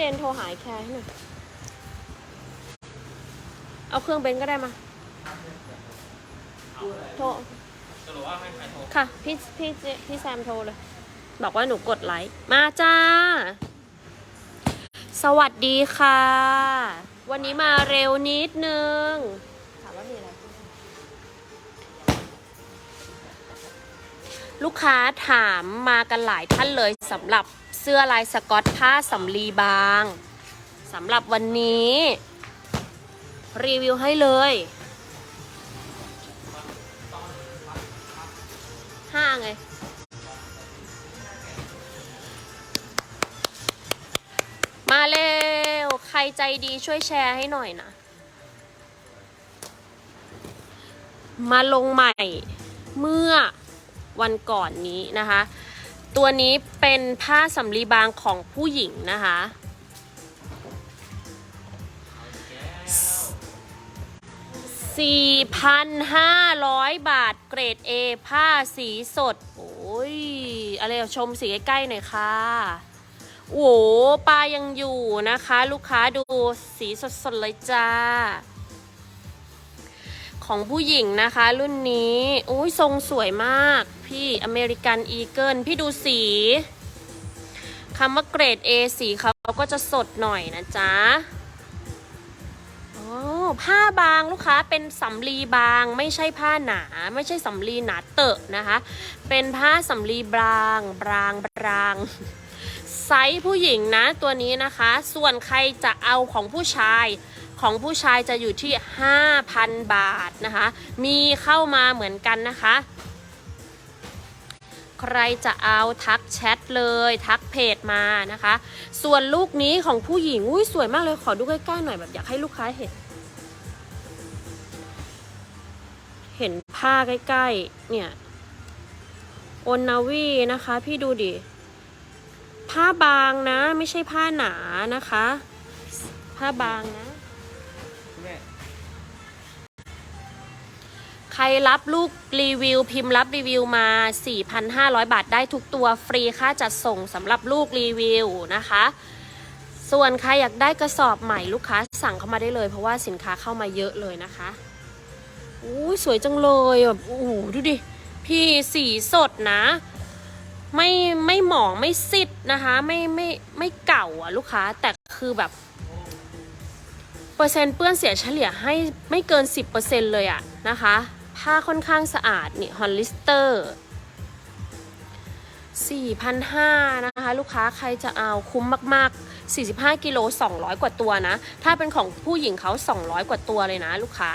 เจนโทรหายแคร์ให้หน่อยเอาเครื่องเบนซ์ก็ได้มา โทร สรุปว่าให้ใครโทรค่ะ พี่พี่เจพี่แซมโทรเลย บอกว่าหนูกดไลค์มาจ้า สวัสดีค่ะ วันนี้มาเร็วนิดนึง ถามว่ามีอะไร ลูกค้าถามมากันหลายท่านเลยสำหรับเสื้อลายสกอตผ้าสำลีบางสำหรับวันนี้ รีวิวให้เลยห้าไงมาเร็ว ใครใจดีช่วยแชร์ให้หน่อยนะ มาลงใหม่เมื่อวันก่อนนี้นะคะ ตัวนี้เป็นผ้าสำลีบางของผู้หญิงนะคะ 4,500 บาทเกรด A ผ้าสีสด โอ้ย อะไรอะชมสีใกล้ๆหน่อยค่ะ โอ้ปลายังอยู่นะคะ ลูกค้าดูสีสดๆเลยจ้า ของผู้หญิงนะคะ รุ่นนี้โอ้ยทรงสวยมาก พี่อเมริกันอีเกิลพี่ดูสีคำว่าเกรด A สีเขาก็จะสดหน่อยนะจ๊ะอ๋อผ้าบางลูกค้าเป็นสำลีบางไม่ใช่ผ้าหนา ไม่ใช่สำลีหนาเตอะนะคะ เป็นผ้าสำลีบางบางบางไซส์ผู้หญิงนะตัวนี้นะคะ ส่วนใครจะเอาของผู้ชาย ของผู้ชายจะอยู่ที่ 5,000 บาทนะคะ มีเข้ามาเหมือนกันนะคะ ใครจะเอาทักแชทเลยทักเพจมานะคะ ส่วนลูกนี้ของผู้หญิงอุ้ยสวยมากเลยขอดูใกล้ๆหน่อยแบบอยากให้ลูกค้าเห็น เห็นผ้าใกล้ๆ เนี่ยโอนนาวีนะคะ พี่ดูดิผ้าบางนะ ไม่ใช่ผ้าหนานะคะ ผ้าบางนะ ครรับลูกรีวิว พิมพ์รับรีวิวมา 4,500 บาทได้ทุกตัวฟรีค่าจัดส่งสำหรับลูกรีวิวนะคะ ส่วนใครอยากได้กระสอบใหม่ลูกค้าสั่งเข้ามาได้เลย เพราะว่าสินค้าเข้ามาเยอะเลยนะคะอู้สวยจังเลยแบบโอ้โหดูดิ พี่สีสดนะ ไม่ไม่หมองไม่ซิดนะคะ ไม่ไม่ไม่เก่าอะลูกค้าแต่คือแบบเปอร์เซ็นต์เปื้อนเสียเฉลี่ยให้ไม่เกิน 10%เลยอะนะคะ ผ้าค่อนข้างสะอาดนี่ฮอลลิสเตอร์4,500นะคะ ลูกค้าใครจะเอาคุ้มมาก ๆ 45 กิโล 200 กว่าตัวนะ ถ้าเป็นของผู้หญิงเขา 200 กว่าตัวเลยนะ ลูกค้า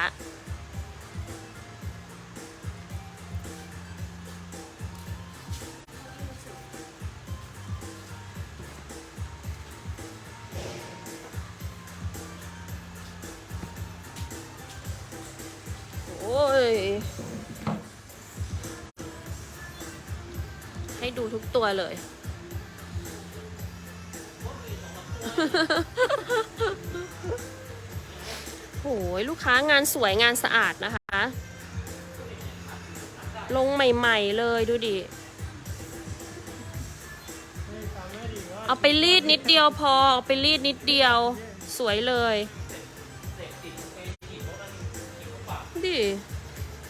ตัวเลย โอ้ยลูกค้างานสวยงานสะอาดนะคะ ลงใหม่ๆเลยดูดิ เอาไปรีดนิดเดียวพอ เอาไปรีดนิดเดียว สวยเลยดิ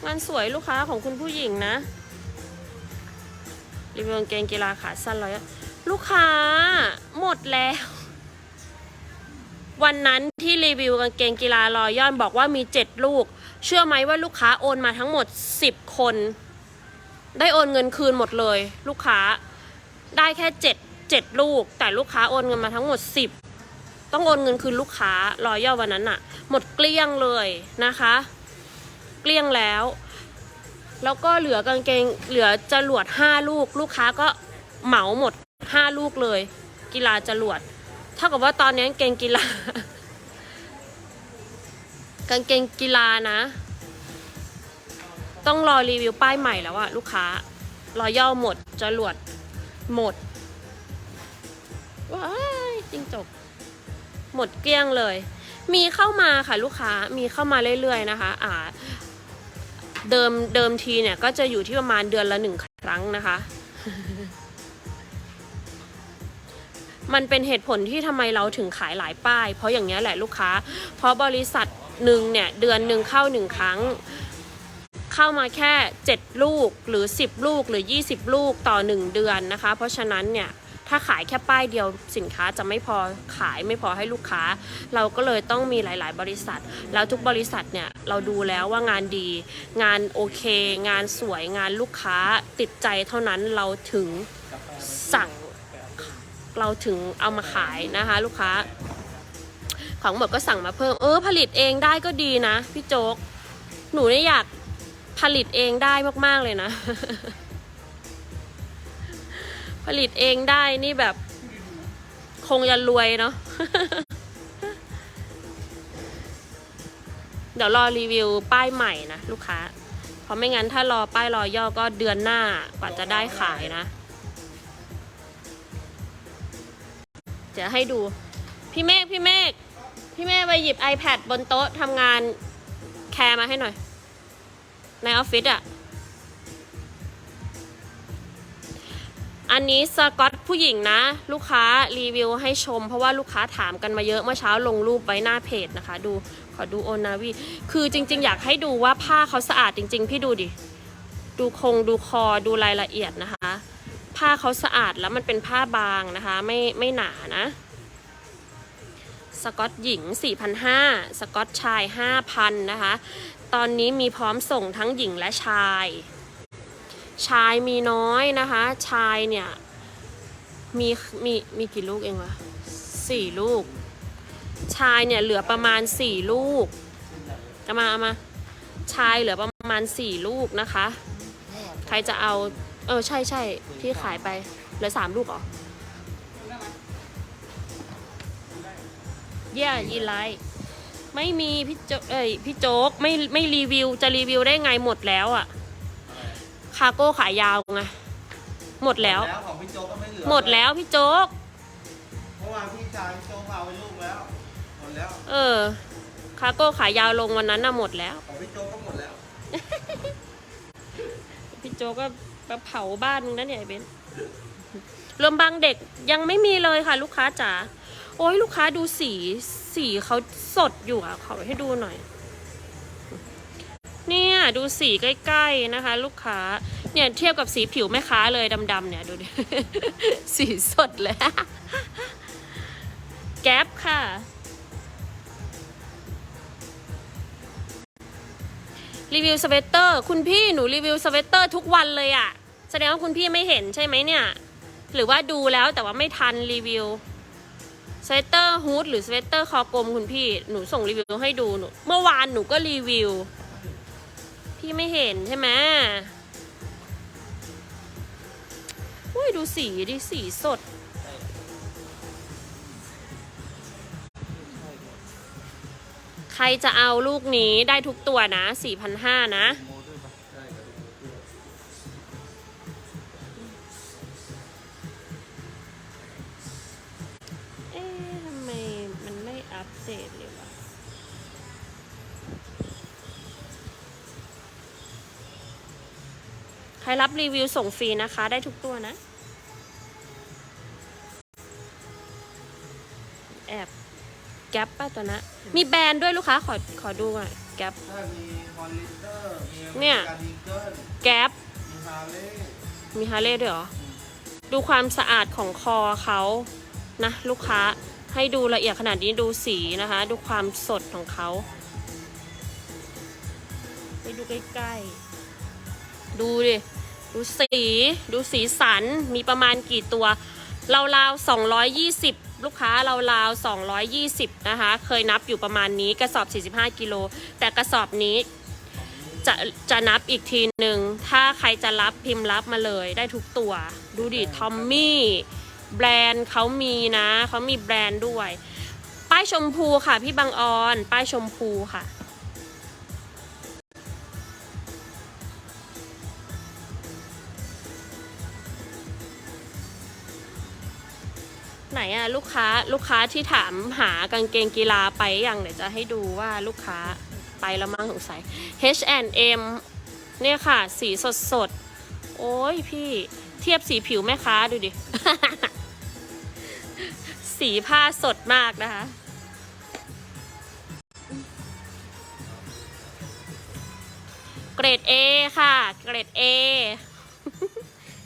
งานสวยลูกค้าของคุณผู้หญิงนะ รีวิวกางเกงกีฬาขาสั้นร้อยลูกค้าหมดแล้ว วันนั้นที่รีวิวกางเกงกีฬารอยย่อนบอกว่ามีเจ็ดลูก เชื่อไหมว่าลูกค้าโอนมาทั้งหมดสิบคน ได้โอนเงินคืนหมดเลย ลูกค้าได้แค่เจ็ดเจ็ดลูก แต่ลูกค้าโอนเงินมาทั้งหมดสิบต้องโอนเงินคืนลูกค้ารอยย่อวันนั้นอะหมดเกลี้ยงเลยนะคะ เกลี้ยงแล้ว แล้วก็เหลือกางเกงเหลือจรวดห้าลูก ลูกค้าก็เหมาหมดห้าลูกเลย กีฬาจรวด เท่ากับว่าตอนนี้กางเกงกีฬา กางเกงกีฬานะ ต้องรอรีวิวป้ายใหม่แล้วอะลูกค้ารอย่อหมดจรวดหมดว้ายจริงจก หมดเกลี้ยงเลย มีเข้ามาค่ะลูกค้ามีเข้ามาเรื่อยๆนะคะ อ่า เดิมเดิมทีเนี่ยก็จะอยู่ที่ประมาณเดือนละหนึ่งครั้งนะคะ มันเป็นเหตุผลที่ทำไมเราถึงขายหลายป้าย เพราะอย่างนี้ยแหละลูกค้า เพราะบริษัทหนึ่งเนี่ยเดือนหนึ่งเข้าหนึ่งครั้ง เข้ามาแค่ 7 ลูกหรือ 10 ลูกหรือ 20 ลูกต่อ 1 เดือนนะคะ เพราะฉะนั้นเนี่ย ถ้าขายแค่ป้ายเดียวสินค้าจะไม่พอขายไม่พอให้ลูกค้า เราก็เลยต้องมีหลาย ๆ บริษัท แล้วทุกบริษัทเนี่ยเราดูแล้วว่างานดี งานโอเค งานสวยงานลูกค้าติดใจเท่านั้นเราถึงสั่งเราถึงเอามาขายนะคะลูกค้า ของหมดก็สั่งมาเพิ่มเออผลิตเองได้ก็ดีนะ พี่โจ๊ก หนูเนี่ยอยากผลิตเองได้มาก ๆ เลยนะ ผลิตเองได้นี่แบบคงจะรวยเนาะ เดี๋ยวรอรีวิวป้ายใหม่นะลูกค้า เพราะไม่งั้นถ้ารอป้ายรอย่อก็เดือนหน้ากว่าจะได้ขายนะเดี๋ยวให้ดู พี่เมฆพี่เมฆพี่เมฆไปหยิบ iPad บนโต๊ะทำงานแคร์มาให้หน่อย ในออฟฟิศอะ อันนี้สกอตผู้หญิงนะ ลูกค้ารีวิวให้ชม เพราะว่าลูกค้าถามกันมาเยอะเมื่อเช้าลงรูปไว้หน้าเพจนะคะ ดูขอดูโอนาวีคือจริง ๆ อยากให้ดูว่าผ้าเขาสะอาดจริง ๆ พี่ดูดิ ดูคงดูคอดูรายละเอียดนะคะ ผ้าเขาสะอาดแล้วมันเป็นผ้าบางนะคะ ไม่ไม่หนานะสกอตหญิง 4,500 สกอตชาย 5,000 นะคะ ตอนนี้มีพร้อมส่งทั้งหญิงและชาย ชายมีน้อยนะคะ ชายเนี่ย มีมีมีกี่ลูกเองวะสี่ลูก ชายเนี่ยเหลือประมาณสี่ลูกเอามาเอามา ชายเหลือประมาณสี่ลูกนะคะ ใครจะเอา เออใช่ใช่พี่ขายไปเหลือสามลูกเหรอ เย่ยีไลไม่มีพี่โจเอ้ยพี่โจ๊กไม่ไม่รีวิวจะรีวิวได้ไงหมดแล้วอะ คาร์โก้ขายยาวไงหมดแล้ว แล้วของพี่โจ๊กก็ไม่เหลือหมดแล้วพี่โจ๊ก เมื่อวานพี่ชายพี่โจ๊กเอาไปลูกแล้ว หมดแล้ว เออ คาร์โก้ขายยาวลงวันนั้นน่ะหมดแล้ว ของพี่โจ๊กก็หมดแล้ว พี่โจ๊กก็ไปเผาบ้านนึงนะเนี่ยไอ้เบนซ์รวมบางเด็กยังไม่มีเลยค่ะ ลูกค้าจ๋า โอ้ยลูกค้าดูสี สีเขาสดอยู่อะ ขอให้ดูหน่อย เนี่ยดูสีใกล้ๆนะคะ ลูกค้า เนี่ยเทียบกับสีผิวแม่ค้าเลยดำๆเนี่ยดูดิ สีสดเลย แก๊ปค่ะ รีวิวสเวตเตอร์ คุณพี่หนูรีวิวสเวตเตอร์ทุกวันเลยอะ่ะ แสดงว่าคุณพี่ไม่เห็นใช่ไหมเนี่ย หรือว่าดูแล้วแต่ว่าไม่ทันรีวิวสเวตเตอร์ฮูดหรือสเวตเตอร์คอกลมคุณพี่ หนูส่งรีวิวให้ดูหนู เมื่อวานหนูก็รีวิว พี่ไม่เห็นใช่ไหมอุ้ยดูสีดิสีสด ใครจะเอาลูกนี้ได้ทุกตัวนะ 4,500 นะ ใครรับรีวิวส่งฟรีนะคะ ได้ทุกตัวนะ แอบแก๊ปป่ะตัวนะ มีแบรนด์ด้วยลูกค้า ขอขอดูหน่อยแก๊ปถ้ามีฮอลลิเตอร์มีอเนี่ยริกันอีเกิลแก๊ปมีฮาร์เลย์ มีฮาร์เลย์ด้วยเหรอ ดูความสะอาดของคอเขานะ ลูกค้าให้ดูละเอียดขนาดนี้ดูสีนะคะ ดูความสดของเขา ไปดูใกล้ๆ ดูดิ ดูสี ดูสีสัน มีประมาณกี่ตัวราวๆ220 ลูกค้าราวๆ220 นะคะ เคยนับอยู่ประมาณนี้กระสอบ 45 กิโล แต่กระสอบนี้จะจะนับอีกทีหนึ่ง ถ้าใครจะรับพิมพ์รับมาเลยได้ทุกตัว ดูดิ ทอมมี่ แบรนด์เขามีนะ เขามีแบรนด์ด้วย ป้ายชมพูค่ะ พี่บางออน ป้ายชมพูค่ะ ไหนอะลูกค้าลูกค้าที่ถามหากางเกงกีฬาไปอย่างเดี๋ยวจะให้ดูว่าลูกค้าไปแล้วมั้งสงสัย H&M เนี่ยค่ะ สีสดสดโอ้ยพี่เทียบสีผิวแม่ค้าดูดิ สีผ้าสดมากนะคะ เกรด A ค่ะ เกรด A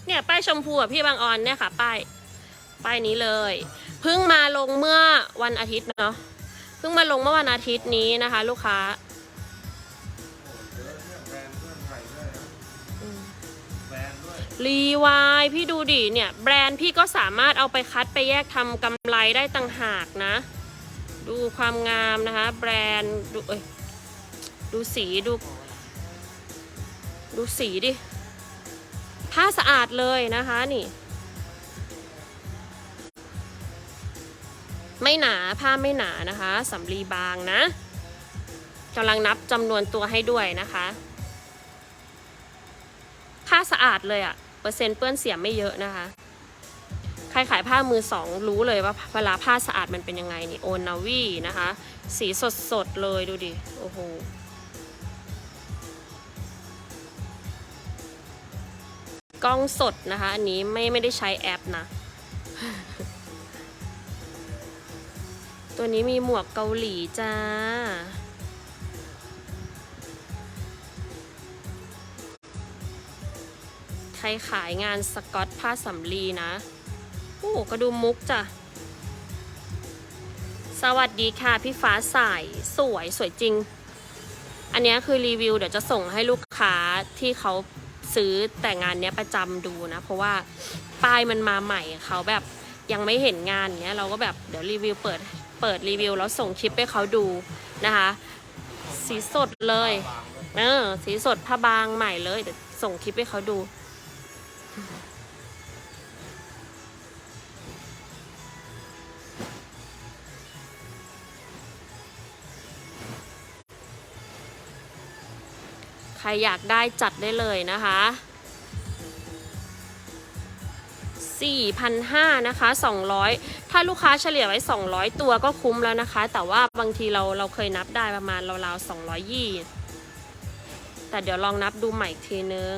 เนี่ย ป้ายชมพูอะพี่บางออนเนี่ยค่ะ ป้าย ป้ายนี้เลย เพิ่งมาลงเมื่อวันอาทิตย์เนาะเพิ่งมาลงเมื่อวันอาทิตย์นี้นะคะ ลูกค้าโอ้เยอะเนี่ยแบรนด์เพื่อนไทยด้วยนะแบรนด์ด้วยรีวายพี่ดูดิเนี่ย แบรนด์พี่ก็สามารถเอาไปคัดไปแยกทำกำไรได้ต่างหากนะ ดูความงามนะคะ แบรนด์ดูเอ้ยดูสีดู ดูสีดิ ผ้าสะอาดเลยนะคะนี่ ไม่หนาผ้าไม่หนานะคะสำลีบางนะกำลังนับจำนวนตัวให้ด้วยนะคะ ผ้าสะอาดเลยอะเปอร์เซ็นต์เปื้อนเสียไม่เยอะนะคะ ใครขายผ้ามือสองรู้เลยว่าเวลาผ้าสะอาดมันเป็นยังไงนี่โอนาวีนะคะ สีสดสดเลยดูดิ โอ้โหกล้องสดนะคะ อันนี้ไม่ไม่ได้ใช้แอปนะ ตัวนี้มีหมวกเกาหลีจ้า ใครขายงานสกอตผ้าสำลีนะ โอ้กระดุมมุกจ้ะ สวัสดีค่ะ พี่ฟ้าใสสวยสวยจริง อันเนี้ยคือรีวิวเดี๋ยวจะส่งให้ลูกค้าที่เขาซื้อแต่งานเนี้ยประจำดูนะ เพราะว่าป้ายมันมาใหม่เขาแบบยังไม่เห็นงานเนี้ยเราก็แบบเดี๋ยวรีวิวเปิด เปิดรีวิวแล้วส่งคลิปให้เขาดูนะคะ สีสดเลยเออสีสดผ้าบางใหม่เลยเดี๋ยวส่งคลิปให้เขาดูใครอยากได้จัดได้เลยนะคะ 4,500นะคะ 200 ถ้าลูกค้าเฉลี่ยไว้ 200 ตัวก็คุ้มแล้วนะคะ แต่ว่าบางทีเราเราเคยนับได้ประมาณราวๆ200แต่เดี๋ยวลองนับดูใหม่อีกทีนึง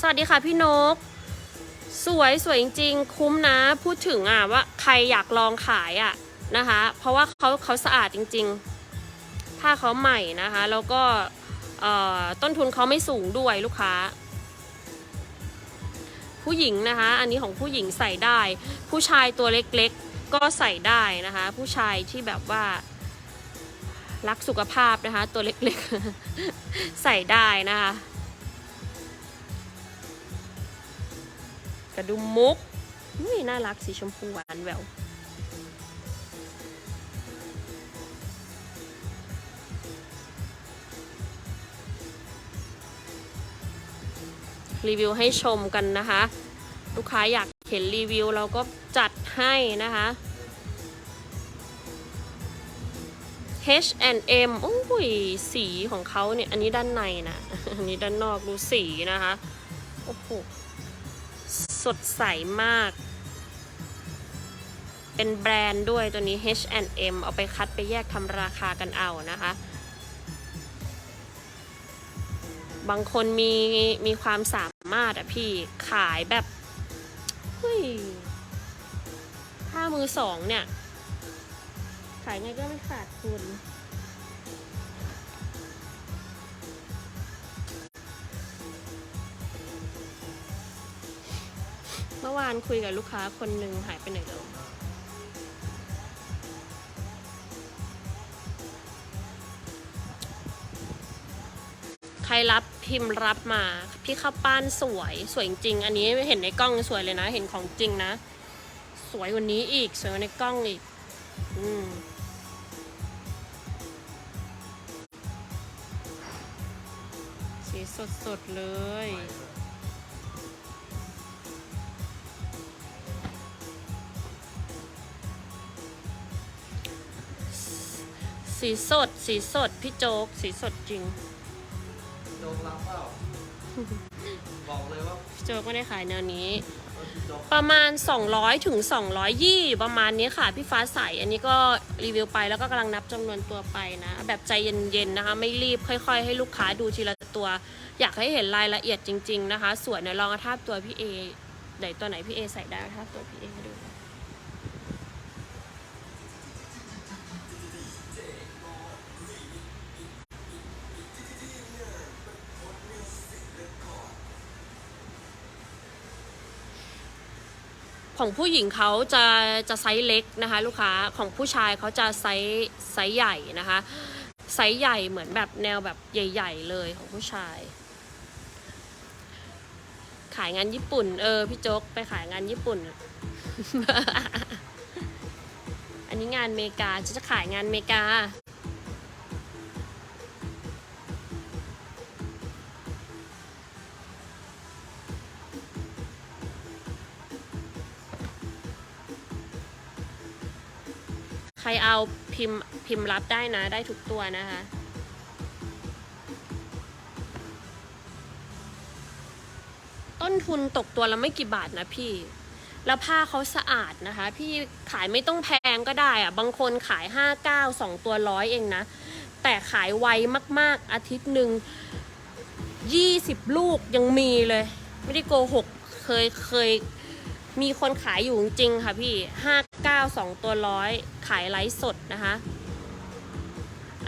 สวัสดีค่ะพี่นก สวยสวยจริงๆ คุ้มนะ พูดถึงอะว่าใครอยากลองขายอะนะคะ เพราะว่าเขาเขาสะอาดจริง ๆ ผ้าเขาใหม่นะคะ แล้วก็ต้นทุนเขาไม่สูงด้วยลูกค้า ผู้หญิงนะคะ อันนี้ของผู้หญิงใส่ได้ ผู้ชายตัวเล็กๆ ก็ใส่ได้นะคะ ผู้ชายที่แบบว่า รักสุขภาพนะคะ ตัวเล็กๆ ใส่ได้นะคะ กระดุมมุกนี่น่ารักสีชมพูหวานแหวว รีวิวให้ชมกันนะคะ ลูกค้าอยากเห็นรีวิวเราก็จัดให้นะคะ H&M โอ้ยสีของเขาเนี่ย อันนี้ด้านในนะ อันนี้ด้านนอกดูสีนะคะ โอ้โห สดใสมาก เป็นแบรนด์ด้วยตัวนี้ H&M เอาไปคัดไปแยกทำราคากันเอานะคะ บางคนมีมีความสามารถอะพี่ขายแบบเฮ้ยถ้ามือสองเนี่ย ขายไงก็ไม่ขาดทุนเมื่อวานคุยกับลูกค้าคนหนึ่งหายไปไหนแล้ว ครรับพิมพ์รับมา พี่ข้าวป้านสวยสวยจริง อันนี้เห็นในกล้องสวยเลยนะ เห็นของจริงนะ สวยกว่านี้อีกสวยกว่าในกล้องอีก อืมสีสดสดๆเลย สีสด สีสด พี่โจ๊ก สีสดจริง จงรับเปล่าบอกเลยว่าพี่โจ๊กไม่ได้ขายแนวนี้เออพี่โจงประมาณ 200ถึง220 ประมาณนี้ค่ะ พี่ฟ้าใสอันนี้ก็รีวิวไปแล้วก็กำลังนับจำนวนตัวไปนะ แบบใจเย็นๆนะคะ ไม่รีบค่อย ๆ ให้ลูกค้าดูทีละตัว อยากให้เห็นรายละเอียดจริง ๆ นะคะ สวยเดี๋ยวลองเอาทาบตัวพี่เอไหนตัวไหนพี่เอใส่ได้เอาทาบตัวพี่เอให้ดู ของผู้หญิงเขาจะจะไซส์เล็กนะคะ ลูกค้าของผู้ชายเขาจะไซส์ไซส์ใหญ่นะคะ ไซส์ใหญ่เหมือนแบบแนวแบบใหญ่ ๆ เลยของผู้ชาย ขายงานญี่ปุ่น เออพี่โจ๊กไปขายงานญี่ปุ่น อันนี้งานอเมริกาฉันจะขายงานอเมริกา รเอาพิมพ์พิมพ์รับได้นะ ได้ทุกตัวนะคะ ต้นทุนตกตัวละไม่กี่บาทนะพี่ แล้วผ้าเขาสะอาดนะคะ พี่ขายไม่ต้องแพงก็ได้อะบางคนขายห้าเก้าสองตัวร้อยเองนะ แต่ขายไวมาก ๆ อาทิตย์หนึ่งยี่สิบลูกยังมีเลย ไม่ได้โกหกเคยเคยมีคนขายอยู่จริงค่ะพี่ห้า เก้าสองตัวร้อยขายไลฟ์สดนะคะ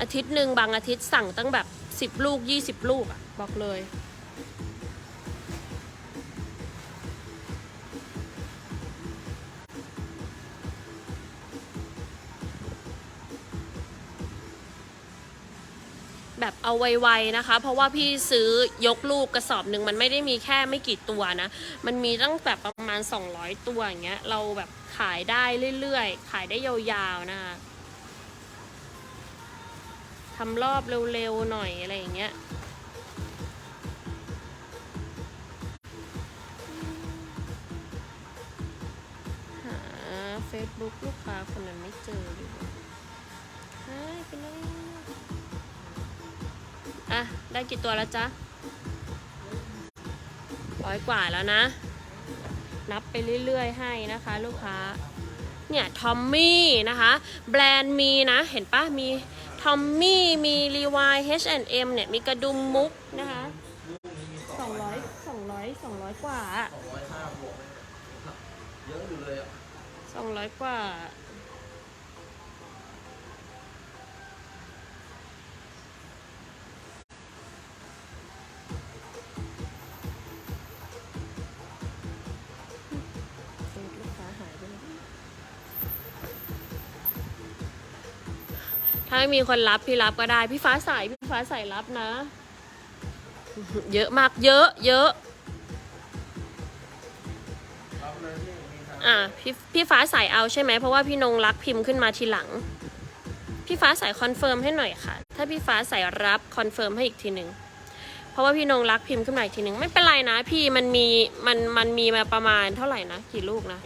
อาทิตย์หนึ่งบางอาทิตย์สั่งตั้งแบบสิบลูกยี่สิบลูกอะบอกเลย แบบเอาไวๆนะคะ เพราะว่าพี่ซื้อยกลูกกระสอบหนึ่งมันไม่ได้มีแค่ไม่กี่ตัวนะ มันมีตั้งแบบประมาณ 200 ตัวอย่างเงี้ยเราแบบขายได้เรื่อยๆ ขายได้ยาวๆนะคะทำรอบเร็วๆหน่อยอะไรอย่างเงี้ยหา Facebook ลูกค้าคนนั้นไม่เจออยู่หายไปไหน อะ ได้กี่ตัวแล้วจ๊ะร้อยกว่าแล้วนะ นับไปเรื่อยๆ ให้นะคะ ลูกค้า เนี่ยทอมมี่นะคะ แบรนด์มีนะ เห็นปะมีทอมมี่มีรีวาย H&M เนี่ย มีกระดุมมุกนะคะสองร้อยสองร้อยสองร้อยกว่าสองร้อยห้าบวกเยอะอยู่เลยอะสองร้อยกว่า ถ้าไม่มีคนรับพี่รับก็ได้ พี่ฟ้าใสพี่ฟ้าใสรับนะ เยอะมากเยอะเยอะอะพี่พี่ฟ้าใสเอาใช่ไหมเพราะว่าพี่นงรักพิมพ์ขึ้นมาทีหลัง พี่ฟ้าใสคอนเฟิร์มให้หน่อยค่ะ ถ้าพี่ฟ้าใสรับคอนเฟิร์มให้อีกทีหนึ่งเพราะว่าพี่นงรักพิมพ์ขึ้นมาอีกทีหนึ่งไม่เป็นไรนะ พี่มันมีมันมันมีมาประมาณเท่าไหร่นะกี่ลูกนะ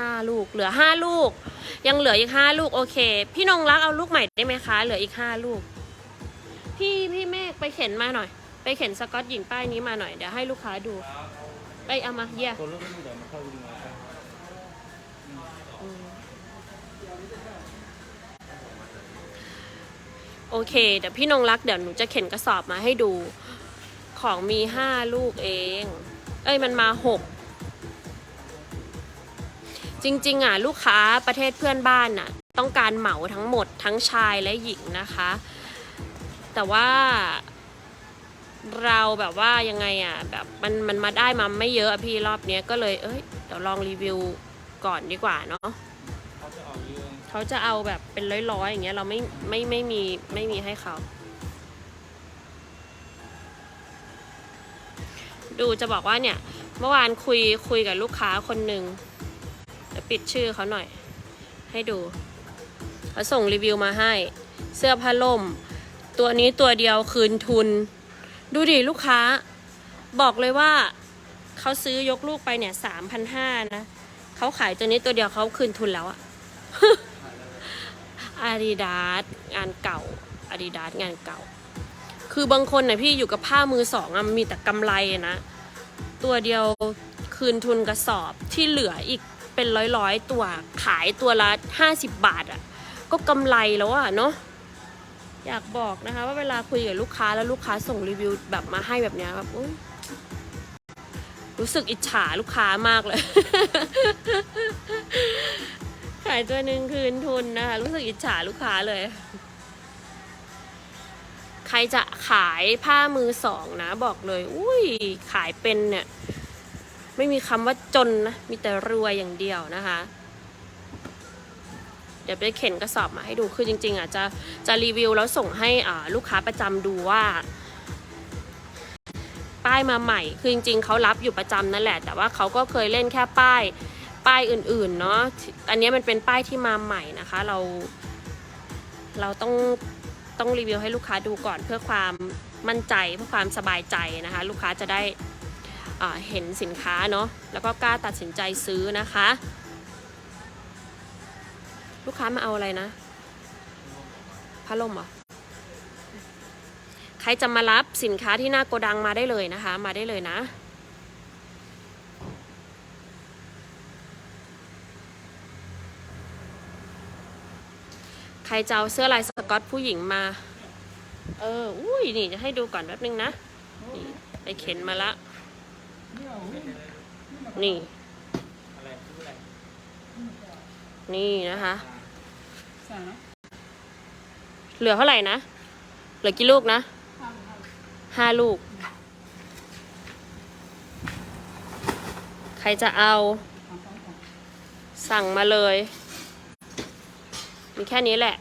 ห้าลูก เหลือห้าลูก ยังเหลืออีกห้าลูกโอเค พี่นงรักเอาลูกใหม่ได้ไหมคะ เหลืออีกห้าลูก พี่พี่เมฆไปเข็นมาหน่อย ไปเข็นสกอตหญิงป้ายนี้มาหน่อย เดี๋ยวให้ลูกค้าดู ไปเอามาเยี่ยตัวเลือกไม่มีเดี๋ยวมาเข้าดูมาครับโอเค เดี๋ยวพี่นงรักเดี๋ยวหนูจะเข็นกระสอบมาให้ดู ของมีห้าลูกเอง เอ้ยมันมาหก จริงๆอะลูกค้าประเทศเพื่อนบ้านน่ะต้องการเหมาทั้งหมดทั้งชายและหญิงนะคะ แต่ว่าเราแบบว่ายังไงอะแบบมันมันมาได้มาไม่เยอะอะพี่รอบเนี้ยก็เลยเอ้ยเดี๋ยวลองรีวิวก่อนดีกว่าเนาะเขาจะออกเยองเขาจะเอาแบบเป็นร้อยๆอย่างเงี้ยเราไม่ไม่ไม่มีไม่มีให้เขาดูจะบอกว่าเนี่ย เมื่อวานคุยคุยกับลูกค้าคนหนึ่ง ปิดชื่อเขาหน่อย ให้ดูเขาส่งรีวิวมาให้ เสื้อผ้าล่ม ตัวนี้ตัวเดียวคืนทุน ดูดิลูกค้า บอกเลยว่าเขาซื้อยกลูกไปเนี่ยสามพันห้านะเขาขายตัวนี้ตัวเดียวเขาคืนทุนแล้วอะอาดิดาสงานเก่าอาดิดาสงานเก่า คือบางคนน่ะพี่อยู่กับผ้ามือสองอะมีแต่กำไรนะ ตัวเดียวคืนทุนกระสอบที่เหลืออีก เป็นร้อยๆตัวขายตัวละห้าสิบบาทอะก็กำไรแล้วอะเนาะอยากบอกนะคะว่าเวลาคุยกับลูกค้าแล้วลูกค้าส่งรีวิวแบบมาให้แบบเนี้ยแบบรู้สึกอิจฉาลูกค้ามากเลย ขายตัวหนึ่งคืนทุนนะคะรู้สึกอิจฉาลูกค้าเลย ใครจะขายผ้ามือสองนะบอกเลย อุ้ยขายเป็นเนี่ย ไม่มีคำว่าจนนะ มีแต่รวยอย่างเดียวนะคะ เดี๋ยวไปเข็นกระสอบมาให้ดู คือจริง ๆอะจะจะรีวิวแล้วส่งให้อ่าลูกค้าประจำดูว่าป้ายมาใหม่ คือจริงๆเขารับอยู่ประจำนั่นแหละ แต่ว่าเขาก็เคยเล่นแค่ป้าย ป้ายอื่นๆเนาะ อันนี้มันเป็นป้ายที่มาใหม่นะคะ เรา เราต้องต้องรีวิวให้ลูกค้าดูก่อนเพื่อความมั่นใจเพื่อความสบายใจนะคะ ลูกค้าจะได้ เห็นสินค้าเนาะแล้วก็กล้าตัดสินใจซื้อนะคะ ลูกค้ามาเอาอะไรนะพัดลมเหรอใครจะมารับสินค้าที่หน้าโกดังมาได้เลยนะคะ มาได้เลยนะใครจะเอาเสื้อลายสกอตผู้หญิงมา เออ อุ้ย นี่จะให้ดูก่อนแป๊บนึงนะ นี่ไปเข็นมาละ นี่ นี่นะคะ เหลือเท่าไหร่นะ เหลือกี่ลูกนะ ห้าลูก ใครจะเอา สั่งมาเลย มีแค่นี้แหละ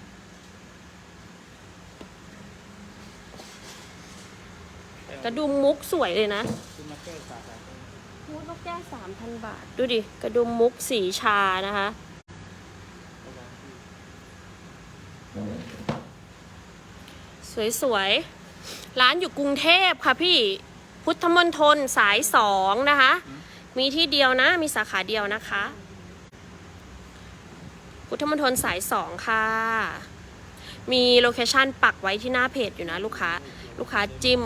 กระดุมมุกสวยเลยนะ มูดนกแก้สามพันบาท ดูดิ กระดุมมุกสีชานะคะ สวยๆ ร้านอยู่กรุงเทพค่ะพี่ พุทธมณฑลสายสองนะคะ มีที่เดียวนะ มีสาขาเดียวนะคะ พุทธมณฑลสายสองค่ะ มีโลเคชันปักไว้ที่หน้าเพจอยู่นะลูกค้า ลูกค้าจิ้ม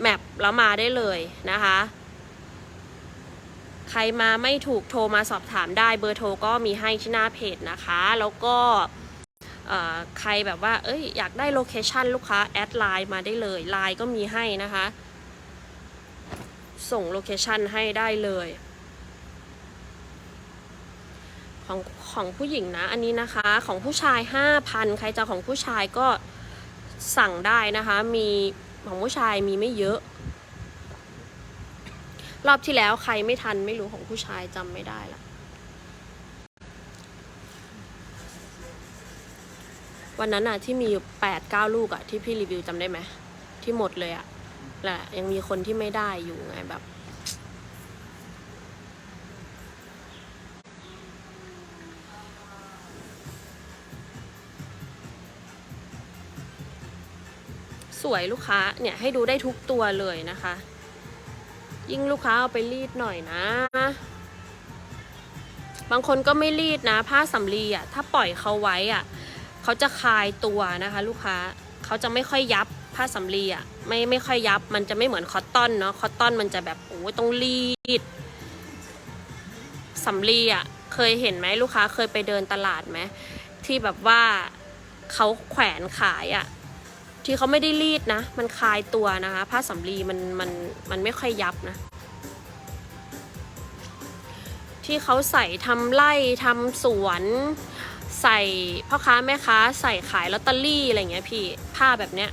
แมปแล้วมาได้เลยนะคะ ใครมาไม่ถูกโทรมาสอบถามได้เบอร์โทรก็มีให้ที่หน้าเพจนะคะ แล้วก็ใครแบบว่า เอ้ย อยากได้โลเคชันลูกค้า แอดไลน์มาได้เลย ไลน์ก็มีให้นะคะ ส่งโลเคชันให้ได้เลย ของของผู้หญิงนะ อันนี้นะคะ ของผู้ชาย 5,000 ใครจะของผู้ชายก็สั่งได้นะคะ มีของผู้ชายมีไม่เยอะ รอบที่แล้วใครไม่ทันไม่รู้ของผู้ชายจำไม่ได้ละวันนั้นอะที่มีอยู่แปดเก้าลูกอะที่พี่รีวิวจำได้ไหมที่หมดเลยอะแหละยังมีคนที่ไม่ได้อยู่ไงแบบสวยลูกค้าเนี่ยให้ดูได้ทุกตัวเลยนะคะ ยิ่งลูกค้าเอาไปรีดหน่อยนะ บางคนก็ไม่รีดนะ ผ้าสำลีอะ ถ้าปล่อยเขาไว้อะเขาจะคลายตัวนะคะ ลูกค้าเขาจะไม่ค่อยยับผ้าสำลีอะไม่ไม่ค่อยยับ มันจะไม่เหมือนคอตตอนเนาะคอตตอนมันจะแบบโอ้ต้องรีดสำลีอะเคยเห็นไหมลูกค้าเคยไปเดินตลาดไหมที่แบบว่าเขาแขวนขายอะ ที่เขาไม่ได้รีดนะ มันคลายตัวนะคะ ผ้าสำลีมันมันมันไม่ค่อยยับนะ ที่เขาใส่ทำไร่ทำสวน ใส่พ่อค้าแม่ค้า ใส่ขายลอตเตอรี่อะไรเงี้ยพี่ผ้าแบบเนี้ย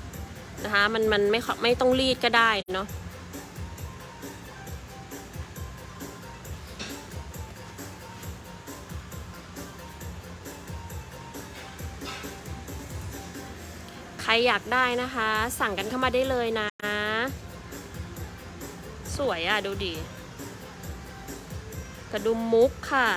นะคะ มันมันไม่ไม่ต้องรีดก็ได้เนาะ รอยากได้นะคะ สั่งกันเข้ามาได้เลยนะ สวยอะ่ะดูดิกระดุมมุกค่ะ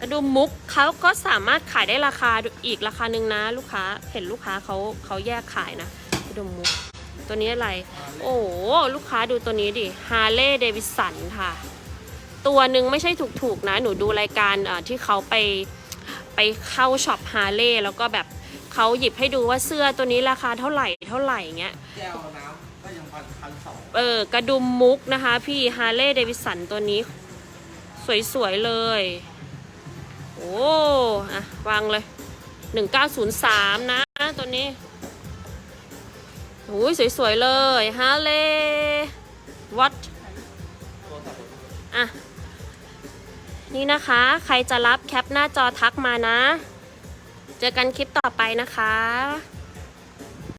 กระดุมมุกเขาก็สามารถขายได้ราคาอีกราคาหนึ่งนะ ลูกค้าเห็นลูกค้าเขาเขาแยกขายนะ กระดุมมุก ตัวนี้อะไร โอ้ลูกค้าดูตัวนี้ดิฮาร์เลย์เดวิสันค่ะ ตัวหนึ่งไม่ใช่ถูกๆนะ หนูดูรายการที่เขาไปไปเข้าช็อปฮาร์เลย์แล้วก็แบบ เขาหยิบให้ดูว่าเสื้อตัวนี้ราคาเท่าไหร่เท่าไหร่เงี้ย แก้วน้ำก็ยังพันพันสองเออกระดุมมุกนะคะ พี่ฮาร์เลย์เดวิสันตัวนี้ สวยๆเลย โอ้อะวางเลย 1903 นะ ตัวนี้โอ้ยสวยๆเลยฮาร์เลย์วัดอะ นี่นะคะ ใครจะรับแคปหน้าจอทักมานะ เจอกันคลิปต่อไปนะคะ